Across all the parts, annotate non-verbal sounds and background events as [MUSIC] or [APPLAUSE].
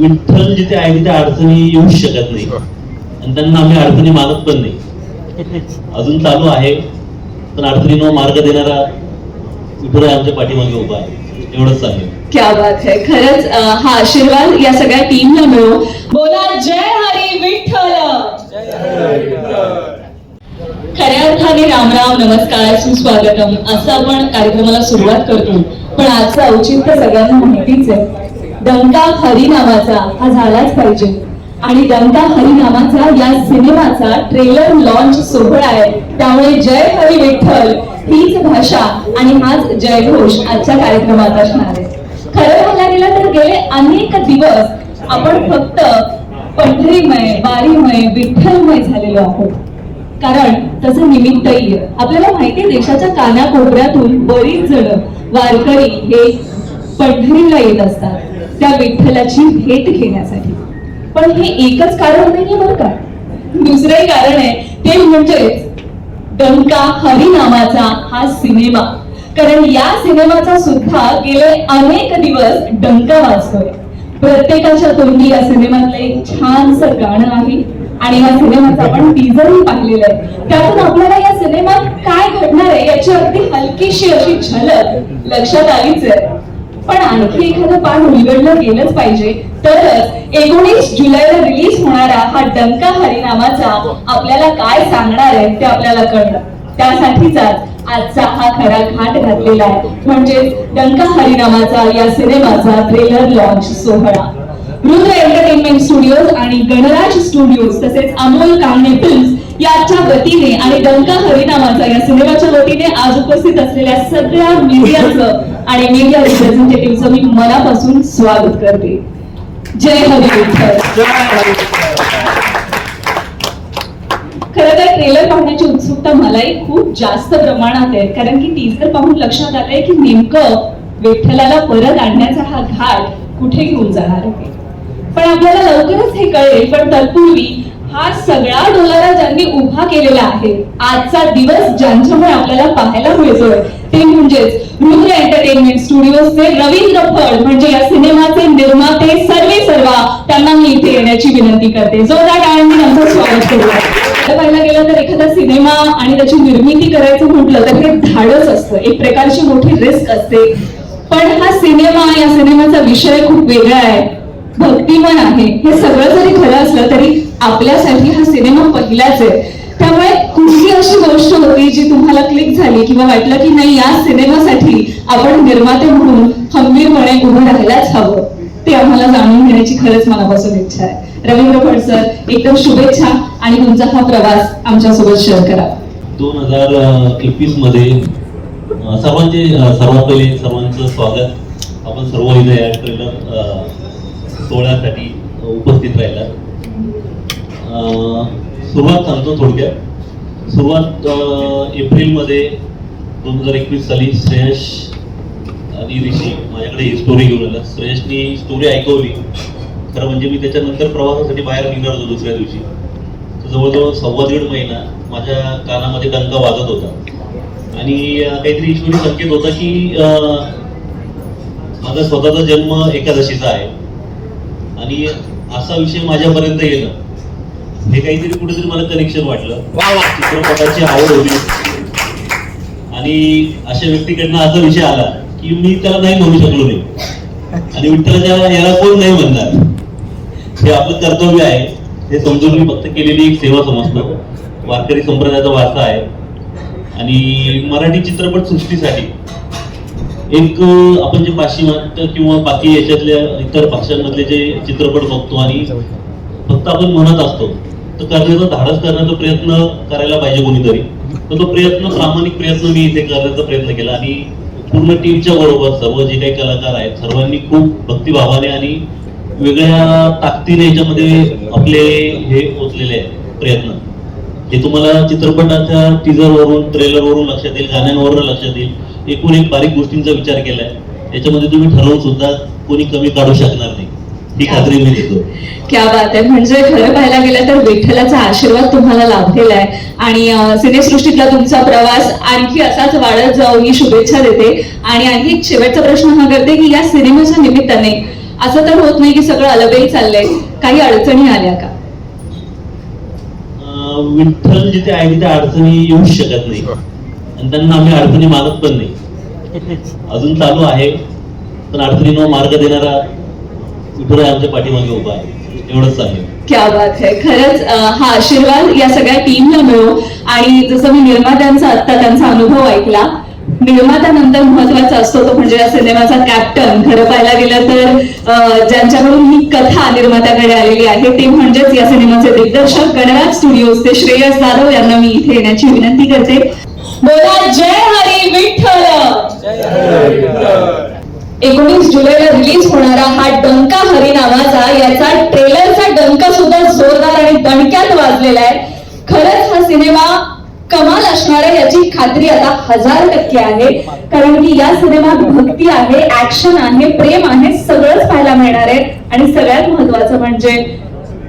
विठ्ठल जिथे आहे तिथे अडचणी येऊ शकत नाही. आणि त्यांना आम्ही अडचणी मागत पण नाही. [LAUGHS] अजून चालू आहे पण अडचणींवर मार्ग देणारा विठ्ठल आमच्या पाठीमागे उभा आहे. एवढंच सांगेल क्या बात है. खरंच हा आशीर्वाद या सगळ्या टीमला मिळो. बोला जय हरी विठ्ठल. खऱ्या अर्थाने रामराम नमस्कार सुस्वागतम. असं आपण कार्यक्रमाला सुरुवात करतो. पण आजचं औचित्य सगळ्यांना माहितीच आहे. डंका हरिनामाचा हा झालाच पाहिजे. आणि डंका हरिनामाचा या सिनेमाचा ट्रेलर लॉन्च सोहळा आहे. त्यामुळे जय हरी विठ्ठल हीच भाषा आणि हाच जयघोष आजच्या कार्यक्रमात असणार आहे. खरं म्हणायला गेलं तर गेले अनेक दिवस आपण फक्त पंढरीमय बारीमय विठ्ठलमय झालेलो आहोत. कारण तसं निमित्तही आपल्याला माहितीये देशाच्या कानाकोपऱ्यातून बरीच जण वारकरी हे पंढरीला येत असतात. त्या विठ्ठलाची भेट घेण्यासाठी. पण हे एकच कारण नाहीये बरं का. दुसरं कारण आहे ते म्हणजेच डंका हरिनामाचा हा सिनेमा. कारण या सिनेमाचा सुद्धा गेले अनेक दिवस डंका वाजतोय. प्रत्येकाच्या तोंडी या सिनेमातलं एक छानसं गाणं आहे आणि या सिनेमाचा आपण टीजरही पाहिलेलं आहे. त्यातून आपल्याला या सिनेमात काय घडणार आहे याची अगदी हलकीशी अशी झलक लक्षात आलीच आहे. पण आणखी एखादं पान उलगडलं गेलंच पाहिजे. तरच एकोणीस जुलैला रिलीज होणारा हा डंका हरिनामाचा आपल्याला काय सांगणार आहे ते आपल्याला कळलं. त्यासाठीचाच आजचा हा खरा घाट घातलेला आहे. म्हणजे डंका हरिनामाचा या सिनेमाचा ट्रेलर लॉन्च सोहळा. रुद्र एंटरटेनमेंट स्टुडिओज आणि गणराज स्टुडिओज तसेच अमोल कांगणे फिल्म्स याच्या वतीने आणि डंका हरिनामाचा या सिनेमाच्या वतीने आज उपस्थित असलेल्या सगळ्या मीडियाचं आणि मीडिया रिप्रेझेंटेटिव्हचं मी मनापासून स्वागत करते. जय हरी विठ्ठल खरं तर ट्रेलर पाहण्याची उत्सुकता मलाही खूप जास्त प्रमाणात आहे. कारण की टीजर पाहून लक्षात आलंय की नेमकं विठ्ठलाला परत आणण्याचा हा घाट कुठे घेऊन जाणार आहे. पण आपल्याला लवकरच हे कळेल पण तत्पूर्वी हा सगळा डोलारा ज्यांनी उभा केलेला आहे आजचा दिवस ज्यांच्यामुळे आपल्याला पाहायला मिळतोय ते म्हणजेच रुद्र एंटरटेनमेंट स्टुडिओचे रवींद्र फड म्हणजे या सिनेमाचे निर्माते सर्वे सर्वा त्यांना मी इथे येण्याची विनंती करते. जोरदार टाळ्यांनी त्यांचं स्वागत करूया पाहायला गेलं तर एखादा सिनेमा आणि त्याची निर्मिती करायचं म्हटलं तर हे झाडच असतं. एक प्रकारची मोठी रिस्क असते. पण हा सिनेमा या सिनेमाचा विषय खूप वेगळा आहे. भक्तिमन आहे. हे सगळं जरी खरं असलं तरी आपल्यासाठी हा सिनेमा पहिलाच आहे. त्यामुळे अशी गोष्ट होती जी तुम्हाला क्लिक झाली किंवा वाटलं की नाही या सिनेमासाठी आपण निर्माते म्हणून खंबीरपणे उभं राहायलाच हवं. ते आम्हाला जाणून घेण्याची खरंच मनापासून इच्छा आहे. रवींद्र फडसर एकदम शुभेच्छा आणि तुमचा हा प्रवास आमच्यासोबत शेअर करा. दोन हजार एकवीसमध्ये सर्वांचे सर्वात पहिले सर्वांचं स्वागत. आपण सर्व इथे या ट्रेलर सोहळ्यासाठी उपस्थित राहिला अं, सुरुवात सांगतो थोडक्यात. सुरुवात एप्रिलमध्ये दोन हजार एकवीस साली श्रेयश आणि ऋषी माझ्याकडे ही स्टोरी घेऊन आला. श्रेयशनी स्टोरी ऐकवली. खरं म्हणजे मी त्याच्यानंतर प्रवासासाठी बाहेर निघणार होतो दुसऱ्या दिवशी. जवळजवळ सव्वा दीड महिना माझ्या कानामध्ये डंका वाजत होता. आणि काहीतरी ईश्वरी संकेत होता की माझा स्वतःचा जन्म एकादशीचा आहे. आणि असा विषय माझ्यापर्यंत येणं हे काहीतरी कुठेतरी मला कनेक्शन वाटलं. चित्रपटाची आवड होती. आणि अशा व्यक्तीकडनं असा विषय आला की मी त्याला नाही म्हणू शकलो नाही. आणि विठ्ठलाच्या याला कोण नाही म्हणणार? हे आपलं कर्तव्य आहे. हे समजून मी फक्त केलेली एक सेवा समजतो. वारकरी संप्रदायाचा वारसा आहे. आणि मराठी चित्रपट सृष्टीसाठी एक आपण जे पाश्चिमात्य किंवा बाकी याच्यातल्या इतर भाषांमधले जे चित्रपट बघतो आणि फक्त आपण म्हणत असतो. तर करण्याचा धाडस करण्याचा प्रयत्न करायला पाहिजे कोणीतरी. तर तो प्रयत्न प्रामाणिक प्रयत्न मी इथे करण्याचा प्रयत्न केला. आणि पूर्ण टीमच्या बरोबर सर्व जे काही कलाकार आहेत सर्वांनी खूप भक्तिभावाने आणि वेगळ्या ताकदीने याच्यामध्ये आपले हे पोचलेले आहेत प्रयत्न. हे तुम्हाला चित्रपटाच्या टीजर ट्रेलरवरून ट्रेलर लक्षात येईल गाण्यांवरून लक्षात येईल. एकूण एक बारीक गोष्टींचा विचार केलाय. याच्यामध्ये तुम्ही ठरवून सुद्धा कोणी कमी काढू शकणार नाही. ही खात्री मी देतो क्या बात आहे. म्हणजे खरं पाहायला गेलं तर विठ्ठलाचा आशीर्वाद तुम्हाला लाभलेला आहे. आणि सिनेसृष्टीतला तुमचा प्रवास आणखी असाच वाढत जाऊ ही शुभेच्छा देते. आणि आणखी एक शेवटचा प्रश्न हा करते की या सिनेमाच्या निमित्ताने असं तर होत नाही की सगळं अलबेल चाललंय. काही अडचणी आल्या का? विठ्ठल जिथे आहे तिथे अडचणी येऊ शकत नाही. आणि त्यांना आम्ही अडचणी मानत पण नाही. [LAUGHS] अजून चालू आहे पण अडचणींना मार्ग देणारा विठुराय आमच्या पाठीमागे उभा आहे. एवढंच क्या बात आहे खरंच हा आशीर्वाद या सगळ्या टीमला मिळो. आणि जसं मी निर्मात्यांचा आता त्यांचा अनुभव ऐकला निर्मात्यानंतर महत्त्वाचा असतो तो म्हणजे या सिनेमाचा कॅप्टन खरं पाहायला गेलं तर ज्यांच्याकडून ही कथा निर्मात्याकडे आलेली आहे ते म्हणजेच या सिनेमाचे दिग्दर्शक गणराज स्टुडिओज ते श्रेयस जाधव यांना मी इथे येण्याची विनंती करते. बोला जय हरी विठ्ठल! एकोणीस जुलैला रिलीज होणारा कमाल असणार आहे याची खात्री आता हजार टक्के आहे. कारण की या सिनेमात भक्ती आहे ऍक्शन आहे प्रेम आहे सगळंच पाहायला मिळणार आहे. आणि सगळ्यात महत्वाचं म्हणजे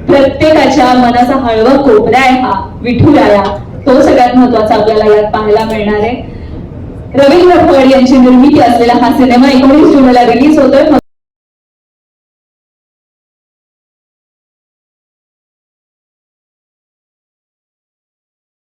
प्रत्येकाच्या मनाचा हळवा कोपरा आहे हा विठुराया तो सगळ्यात महत्त्वाचा आपल्याला यात पाहायला मिळणार आहे. रवींद्र फड यांची निर्मिती असलेला हा सिनेमा एकोणीस जूनला रिलीज होतोय.